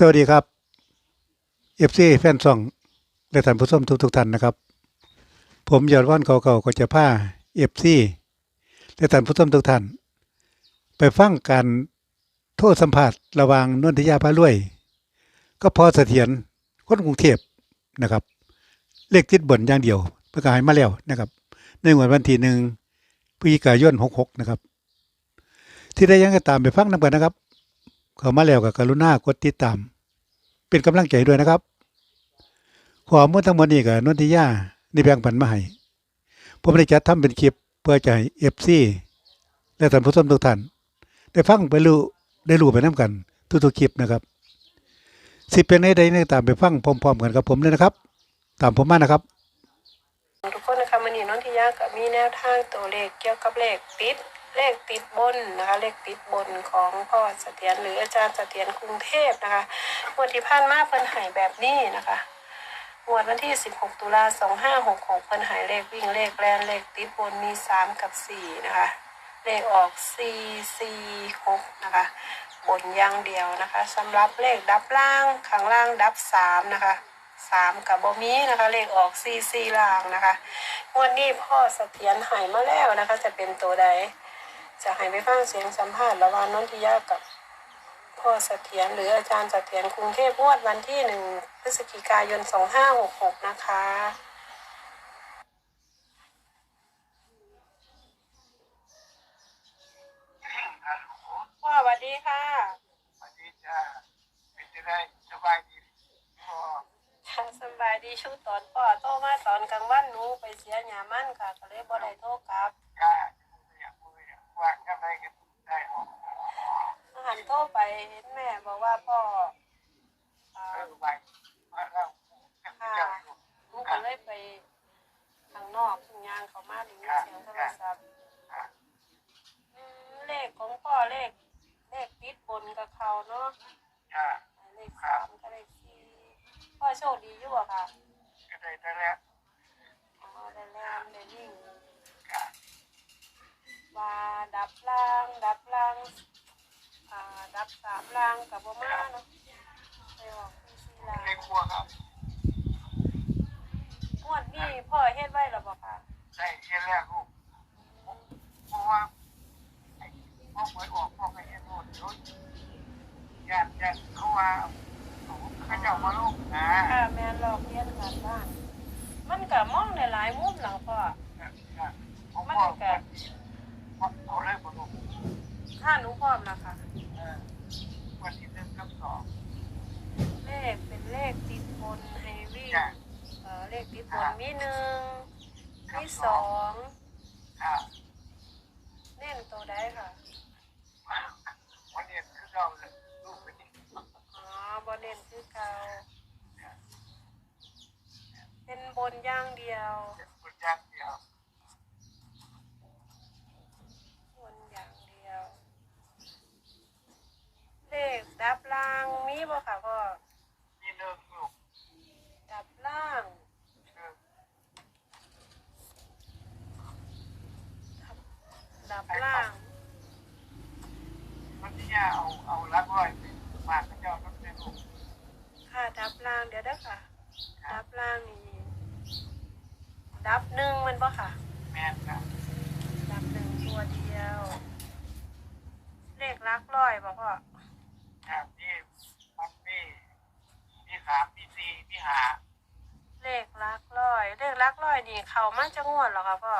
สวัสดีครับเอฟซีแฟนซองและท่านผู้ชมทุกทุกๆท่านนะครับ ผมยอดว่านเก่าๆก็จะพาเอฟซีและท่านผู้ชมทุกท่าน ไปฟังการโทษสัมภาษณ์ระหว่างนนทยาพารวยก็พอเสถียรคนกรุงเทพนะครับ เลขติดบนอย่างเดียวประกาศมาแล้วนะครับ ในงวดวันที่หนึ่งพฤศจิกายนหกหกนะครับ ที่ได้ยังก็ตามไปฟังนำกันนะครับ เข้ามาแล้วกับกรุณากดติดตามเป็นกำลังใจด้วยนะครับขอมูลทั้งหมดนี้กับนนทิยาในแบ่งปันมาให้ผมได้จัดทำเป็นคลิปเพื่อจะให้เอฟซีและท่านผู้ชมทุกท่านได้ฟังไปรู้ได้รู้ไปน้กัน ทุกๆคลิปนะครับ สิเป็นในใดในตามไปฟังพร้อม ๆ กันกับผมเลยนะครับ ตามผมมานะครับทุกคนนะคะมันนี่น้องทิยากับมีแนวทางตัวเลขเกี่ยวกับเลขติด เลขติดบนนะคะ เลขติดบนของพ่อเสถียรหรืออาจารย์เสถียรกรุงเทพนะคะงวดที่ผ่านมาเพิ่นหายแบบนี้นะคะงวดวันที่ 16 ตุลา2566เพิ่นหายเลขวิ่งเลขแลนเลขติดบนมี 3 กับ 4 นะคะ เลขออก 4 4 6 นะคะ บนอย่างเดียวนะคะสำหรับเลขดับล่างข้างล่างดับ 3 นะคะสามกับบมีนะคะ เลขออกซีซีลางนะคะงวดนี้พ่อเสถียรหายมาแล้วนะคะ จะเป็นตัวใด จะให้ไปฟังเสียงสัมภาษณ์ระหว่างนนทิยากับพ่อเสถียรหรืออาจารย์เสถียรกรุงเทพงวดวันที่หนึ่งพฤศจิกายนสองห้าหกหกนะคะ พ่อสวัสดีค่ะ สวัสดีจ้าเป็นจะได้สบายดีพอ สบายดีชุดตอนพ่อโทรมาตอนกลางวันหนูไปเสียหยามันค่ะ ก็เลยบ่ได้โทรกลับ จ้าอยากพูดอยากว่างก็ได้กันได้ออก อาหารโทรไป เห็นแม่บอกว่าพ่ออ่าเออไปล่ากันค่ะเจ้าหนูก็เลยไปข้างนอกทุ่งยางเขามาดูเสียงโทรศัพท์อืมเลขของพ่อเลข เลขติดบนกับเขาเนาะเลขสามกับเลขสี่พ่อโชคดีอยู่อะค่ะได้ได้แล้วอ๋อได้แล่นได้วิ่งว่าดับล่าง ดับล่าง อ่าดับสามล่างกับบ่มาเนาะไปออกที่สี่ล่างในครัวครับงวดนี้พ่อเฮ็ดไว้หรอบ่ค่ะได้แค่แรกลูกเพราะว่าพ่อหวยออกพ่อไปเห็นหมดรถญาติญาติเขาว่าเขาเจ้ามาลูกนะค่ะแม่นลอกเรียนกันบ้านมันก็มองในหลายมุมหลังพ่อผมบอกเขาเลยบอกลูก ถ้าหนูพร้อมนะคะวันที่หนึ่งกับสอง เลขเป็นเลขติดบนให้วิ่งจ้ะ เอ่อเลขติดบนมีหนึ่งมีสองอ่าเน้นตัวใดค่ะวันนี้คือเราเลยลูกไปนี่อ๋อบ่เน้นคือเก่าเป็นบนอย่างเดียว เป็นคนย่างเดียว บนอย่างเดียว เลข ดับล่างมีบ่ค่ะพ่อมีเรื่องลูกดับล่างคือดับล่าง มันที่ย่าเอาเอาลักร้อยมากระเจ้าต้องเป็นลูกค่ะดับล่างเดี๋ยวเด้อค่ะ ดับล่างนี่ดับหนึ่งมันบ่ค่ะ แม่นะดับหนึ่งตัวเดียว เลขลักร้อยบ่พ่อ ครับนี่มันมีมีสาม มีสี่มีห้าเลขลักร้อย เลขลักร้อยนี่เขามาจะงวดเหรอคะพ่อ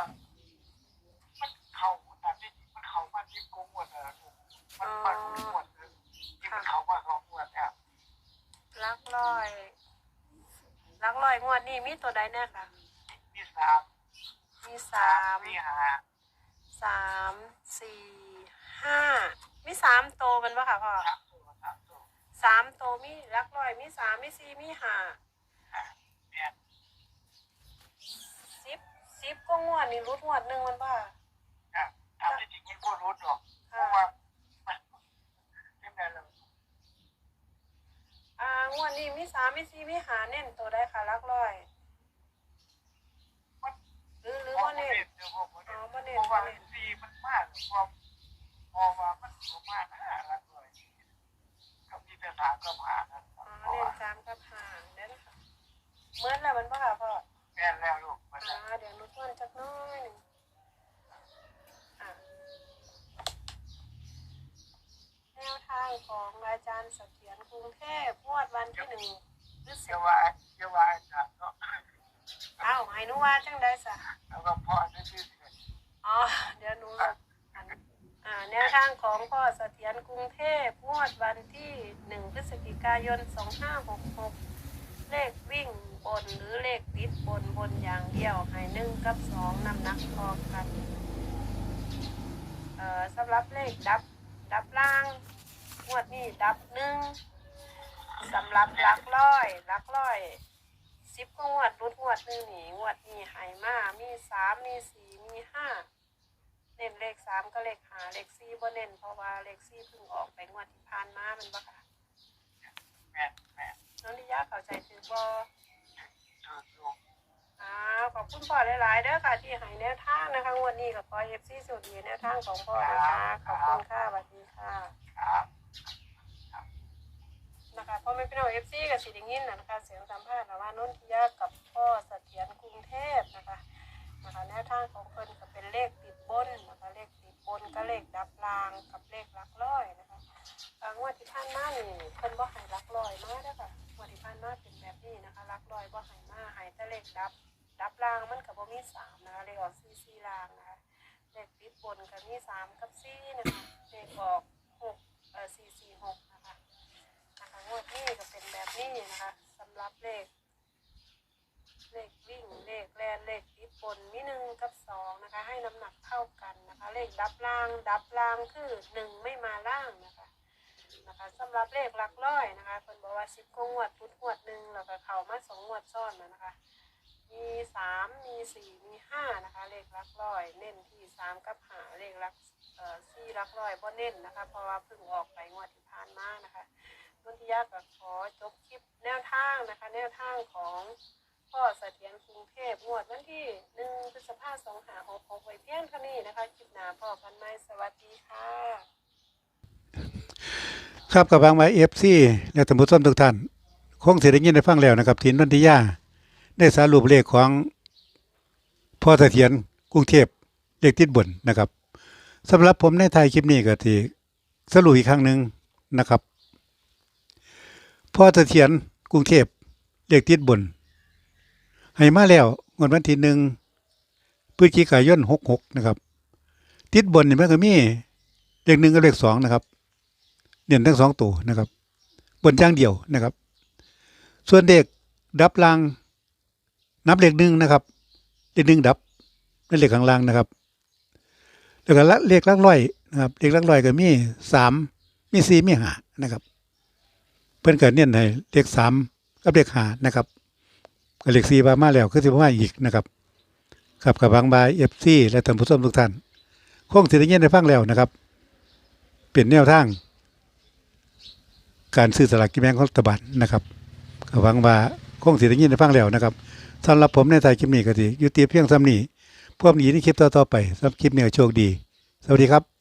มันเข่าตามที่มันเข่ามาที่กงวดนะลูกมันมันงวดเลยที่มันเข่ามาสองงวดครับลักร้อยลักร้อยงวดนี่มีตัวใดแน่ค่ะมีสามมีสามมีห้าสามสี่ห้ามีสามโตวมันปะค่ะพ่อสามตัวสามตัวสามโตวมีลักร้อยมีสามมีสี่มีห้าอ่าแม่ สิบ สิบก็งวดนี่รุดงวดหนึ่งมันป่ะครับตามที่จริงมันก็รู้หรอกเพราะว่ามันเป็นไงล่ะอ่างวดนี้มีสามมีสี่มีห้าเน้นตัวได้ค่ะลักร้อยมันหรือหรือเพราะว่าว่าเน้นเด็กเดี๋ยวผมอ๋อบ่เน้นเพราะว่าบ่เน้นซีมันมากพอพอว่ามันสูงมากนะรักเลยก็มีแต่ถามก็ผ่านนะเน้นสามกับห้าเด้อนะคะเมื่อแล้วมันบ่ค่ะพ่อ แม่นแล้วลูกมันอ่าเดี๋ยวหนุทวนจักหน้อยหนึ่งอะแนวทางของอาจารย์เสถียรกรุงเทพงวดวันที่หนึ่งพฤศเชื่อจิว่าเชื่อว่าอาจารย์เนาะอ้าวให้หนูว่าจังได้สะแล้วก็พ่อที่ชื่ออ๋อ เดี๋ยวหนูลงอันอ่าแนวทางของพ่อเสถียรกรุงเทพงวดวันที่หนึ่งพฤศจิกายนสองห้าหกหก เลขวิ่งบนหรือเลขติดบนบนอย่างเดียวให้หนึ่งกับสองนำหนักพอกันเอ่อสำหรับเลขดับดับล่างงวดนี้ดับหนึ่งสำหรับหลักร้อยหลักร้อยสิบก็งวดรุดงวดหนึ่งนี่งวดนี้ไหมามีสามมีสี่มีห้าเน้นเลขสามก็เลขหาเลขสี่บ่เน้นเพราะว่าเลขสี่เพิ่งออกไปงวดที่ผ่านมามันบ่ค่ะ เข้าใจถือบ่ถูกลูกอ้าวขอบคุณพ่อหลายๆเด้อค่ะ ที่ให้แนวทางนะคะงวดนี้กับพ่อเอฟซีสุดดีแนวทางของพ่อนะคะขอบคุณค่ะสวัสดีค่ะครับนะคะพ่อแม่พี่น้องเอฟซีกับสิไดิงินนะนะคะเสียงสัมภาษณ์ระหว่างนนทิยากับพ่อเสถียรกรุงเทพนะคะนะคะแนวทางของเพิ่นก็เป็นเลขติดบนนะคะเลขติดบนก็เลขดับรางกับเลขหลักร้อยนะคะอ่างวดที่ผ่านมานี่เพิ่นบ่ให้หลักร้อยมาเด้อค่ะง วดที่ผ่านมาเป็นแบบนี้นะคะหลักร้อยบ่ให้มาให้แต่เลขดับ ดับรางมันก็บ่มีสามนะคะเลขออกสี่สี่รางนะคะเลขติดบนก็มีสามกับสี่นะคะเลขออกหกเอ่อสี่สี่หกนะคะนะคะงวดนี้ก็เป็นแบบนี้นะคะสำหรับเลข เลขวิ่งเลขแลนเลขติดบนมีหนึ่งกับสองนะคะ ให้น้ำหนักเท่ากันนะคะ เลขดับล่าง ดับล่างคือหนึ่งไม่มาล่างนะคะ นะคะสำหรับเลขหลักร้อยนะคะคนบอกว่าสิบกงวดพุดงวดหนึ่งแล้วก็เข่ามาสองงวดซ้อนนะนะคะ มีสามมีสี่มีห้านะคะ เลขหลักร้อย เน้นที่สามกับหาเลขหลักเอ่อสี่หลักร้อยบ่เน้นนะคะ เพราะว่าเพิ่งออกไปงวดที่ผ่านมานะคะนนทิยาก็ขอจบคลิปแนวทางนะคะ แนวทางของพ่อเสถียรกรุงเทพงวดวันที่หนึ่งพฤษภาสองหาหกหกไว้เพียงเท่านี้นะคะคลิปหน้าพ่อกันไหมสวัสดีค่ะ ครับกับบางไว้เอฟซีและท่านผู้มทุกท่าน คงเสียได้ยินได้ฟังแล้วนะครับทีนนทิยาได้สารุปเลขของพ่อเสถียรกรุงเทพเลขติดบนนะครับสำหรับผมในไทยคลิปนี้ก็ที่สรุปอีกครั้งหนึ่งนะครับพ่อเสถียรกรุงเทพเลขติดบน ให้มาแล้วงวดวันที่หนึ่งพฤศจิกายนหกหกนะครับ ติดบนนี่มันก็มีเลขหนึ่งกับเลขสองนะครับ เด่นทั้งสองตัวนะครับ บนอย่างเดียวนะครับ ส่วนเด็กดับลางนับเลขหนึ่งนะครับเลขหนึ่งดับนั่นเลขข้างล่างนะครับแล้วก็ละเลขลักร้อยนะครับเลขลักร้อยก็มีสามมีสี่มีห้านะครับ เพิ่นเก็เน้นให้เลขสามกับเลขห้านะครับก็เลขสี่มามาแล้วคือสิบมาอีกนะครับครับกับบางบายเอฟซีและท่านผู้ชมทุกท่านคงสิได้ยินได้ฟังแล้วนะครับ เปลี่ยนแนวทาง การซื้อสลากกินแบ่งของรัฐบาลนะครับก็หวังว่าคงสิได้ยินได้ฟังแล้วนะครับสำหรับผมในไทยคลิปนี้ก็สิอยู่ตีเพียงซ้ำนี้พวกนี้ในคลิปต่อๆไปสำหรับคลิปนี้โชคดี สวัสดีครับ